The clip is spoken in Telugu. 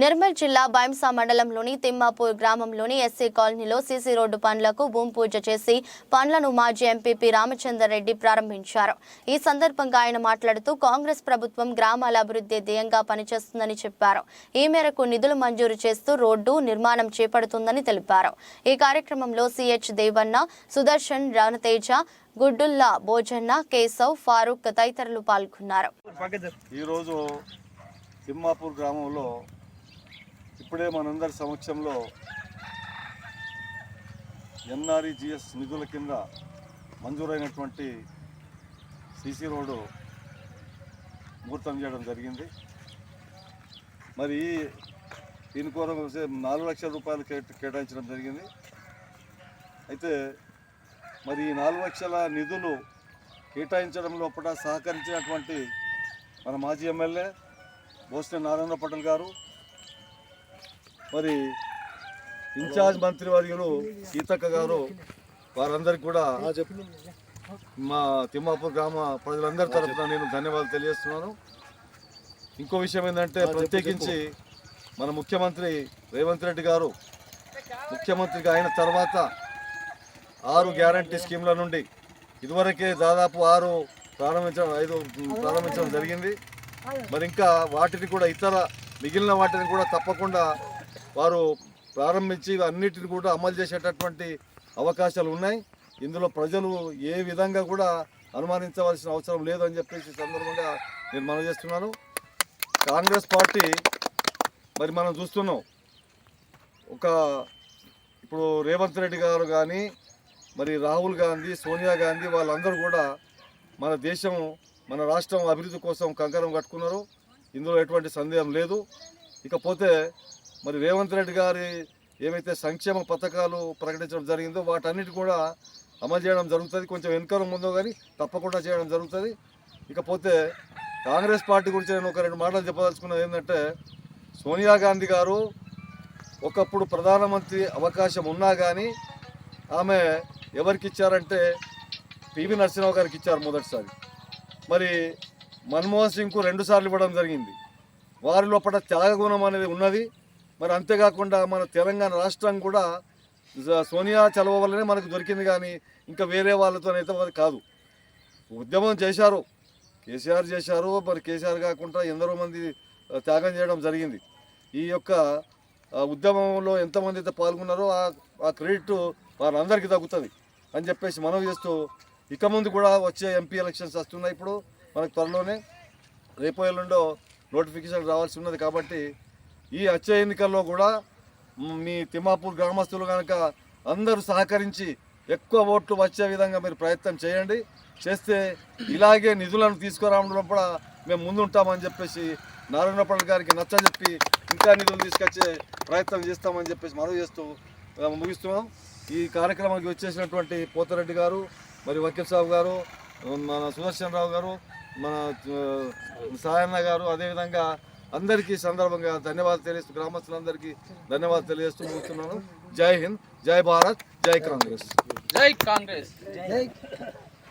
నిర్మల్ జిల్లా బైంసా మండలంలోని తిమ్మాపూర్ గ్రామంలోని ఎస్సీ కాలనీలో సీసీ రోడ్డు పనులకు భూమి పూజ చేసి పనులను మాజీ ఎంపీపీ రామచంద్రరెడ్డి ప్రారంభించారు. ఈ సందర్భంగా ఆయన మాట్లాడుతూ కాంగ్రెస్ ప్రభుత్వం గ్రామాల అభివృద్ధి ధ్యేయంగా పనిచేస్తుందని చెప్పారు. ఈ మేరకు నిధులు మంజూరు చేస్తూ రోడ్డు నిర్మాణం చేపడుతుందని తెలిపారు. ఈ కార్యక్రమంలో సిహెచ్ దేవన్న సుదర్శన్ రణతేజ గుడ్డుల్లా భోజన్న కేశవ్ ఫారూక్ తదితరులు పాల్గొన్నారు. ఈరోజు తిమ్మాపూర్ గ్రామంలో ఇప్పుడే మనందరి సమక్షంలో ఎన్ఆర్ఈజిఎస్ నిధుల కింద మంజూరైనటువంటి సీసీ రోడ్డు ముహూర్తం చేయడం జరిగింది. మరి ఈ దీని కోసం నాలుగు లక్షల రూపాయలు కేటాయించడం జరిగింది. అయితే మరి ఈ నాలుగు లక్షల నిధులు కేటాయించడం లోపల సహకరించినటువంటి మన మాజీ ఎమ్మెల్యే బోస్టే నారాయణ పటేల్ గారు మరి ఇన్ఛార్జ్ మంత్రి వర్యులు సీతక్క గారు వారందరికీ కూడా మా తిమ్మాపూర్ గ్రామ ప్రజలందరి తరఫున నేను ధన్యవాదాలు తెలియజేస్తున్నాను. ఇంకో విషయం ఏంటంటే ప్రత్యేకించి మన ముఖ్యమంత్రి రేవంత్ రెడ్డి గారు ముఖ్యమంత్రిగా అయిన తర్వాత ఆరు గ్యారంటీ స్కీమ్ల నుండి ఇదివరకే దాదాపు ఆరు ప్రారంభించడం ఐదు ప్రారంభించడం జరిగింది. మరి ఇంకా వాటిని కూడా ఇతర మిగిలిన వాటిని కూడా తప్పకుండా వారు ప్రారంభించి అన్నిటిని కూడా అమలు చేసేటటువంటి అవకాశాలు ఉన్నాయి. ఇందులో ప్రజలు ఏ విధంగా కూడా అనుమానించవలసిన అవసరం లేదు అని చెప్పేసి సందర్భంగా నేను మనం చేస్తున్నాను. కాంగ్రెస్ పార్టీ మరి మనం చూస్తున్నాం. ఒక ఇప్పుడు రేవంత్ రెడ్డి గారు కానీ మరి రాహుల్ గాంధీ సోనియా గాంధీ వాళ్ళందరూ కూడా మన దేశం మన రాష్ట్రం అభివృద్ధి కోసం కంకణం కట్టుకున్నారు. ఇందులో ఎటువంటి సందేహం లేదు. ఇకపోతే మరి రేవంత్ రెడ్డి గారి ఏవైతే సంక్షేమ పథకాలు ప్రకటించడం జరిగిందో వాటన్నిటి కూడా అమలు చేయడం జరుగుతుంది. కొంచెం వెనుకరం ఉందో కానీ తప్పకుండా చేయడం జరుగుతుంది. ఇకపోతే కాంగ్రెస్ పార్టీ గురించి నేను ఒక రెండు మాటలు చెప్పదలుచుకున్నది ఏంటంటే సోనియా గాంధీ గారు ఒకప్పుడు ప్రధానమంత్రి అవకాశం ఉన్నా కానీ ఆమె ఎవరికి ఇచ్చారంటే పివి నరసింహరావు గారికి ఇచ్చారు మొదటిసారి. మరి మన్మోహన్ సింగ్కు రెండు సార్లు ఇవ్వడం జరిగింది. వారి లోపల త్యాగగుణం అనేది ఉన్నది. మరి అంతేకాకుండా మన తెలంగాణ రాష్ట్రం కూడా సోనియా చలవ వల్లనే మనకు దొరికింది కానీ ఇంకా వేరే వాళ్ళతోనైతే మరి కాదు. ఉద్యమం చేశారు. కేసీఆర్ చేశారు. మరి కేసీఆర్ కాకుండా ఎందరో మంది త్యాగం చేయడం జరిగింది. ఈ యొక్క ఉద్యమంలో ఎంతమంది అయితే పాల్గొన్నారో ఆ క్రెడిట్ వాళ్ళందరికీ తగ్గుతుంది అని చెప్పేసి మనవి చేస్తూ ఇక ముందు కూడా వచ్చే ఎంపీ ఎలక్షన్స్ వస్తున్నాయి ఇప్పుడు. మనకు త్వరలోనే రేపు ఎల్లుండో నోటిఫికేషన్ రావాల్సి ఉన్నది కాబట్టి ఈ వచ్చే ఎన్నికల్లో కూడా మీ తిమ్మాపూర్ గ్రామస్తులు కనుక అందరూ సహకరించి ఎక్కువ ఓట్లు వచ్చే విధంగా మీరు ప్రయత్నం చేయండి. చేస్తే ఇలాగే నిధులను తీసుకురావడం కూడా మేము ముందుంటామని చెప్పేసి నారాయణపల్లి గారికి నచ్చజెప్పి ఇంకా నిధులు తీసుకొచ్చే ప్రయత్నం చేస్తామని చెప్పేసి మనవి చేస్తూ ముగిస్తున్నాం. ఈ కార్యక్రమానికి వచ్చేసినటువంటి పోతారెడ్డి గారు మరి వకీల్ సాబ్ గారు మన సుదర్శన్ రావు గారు మన సాయన్న గారు అదేవిధంగా అందరికీ సందర్భంగా ధన్యవాదాలు తెలియజేస్తూ గ్రామస్తులందరికీ ధన్యవాదాలు తెలియజేస్తూ ముగిస్తున్నాను జై హింద్ జై భారత్ జై కాంగ్రెస్. జై కాంగ్రెస్.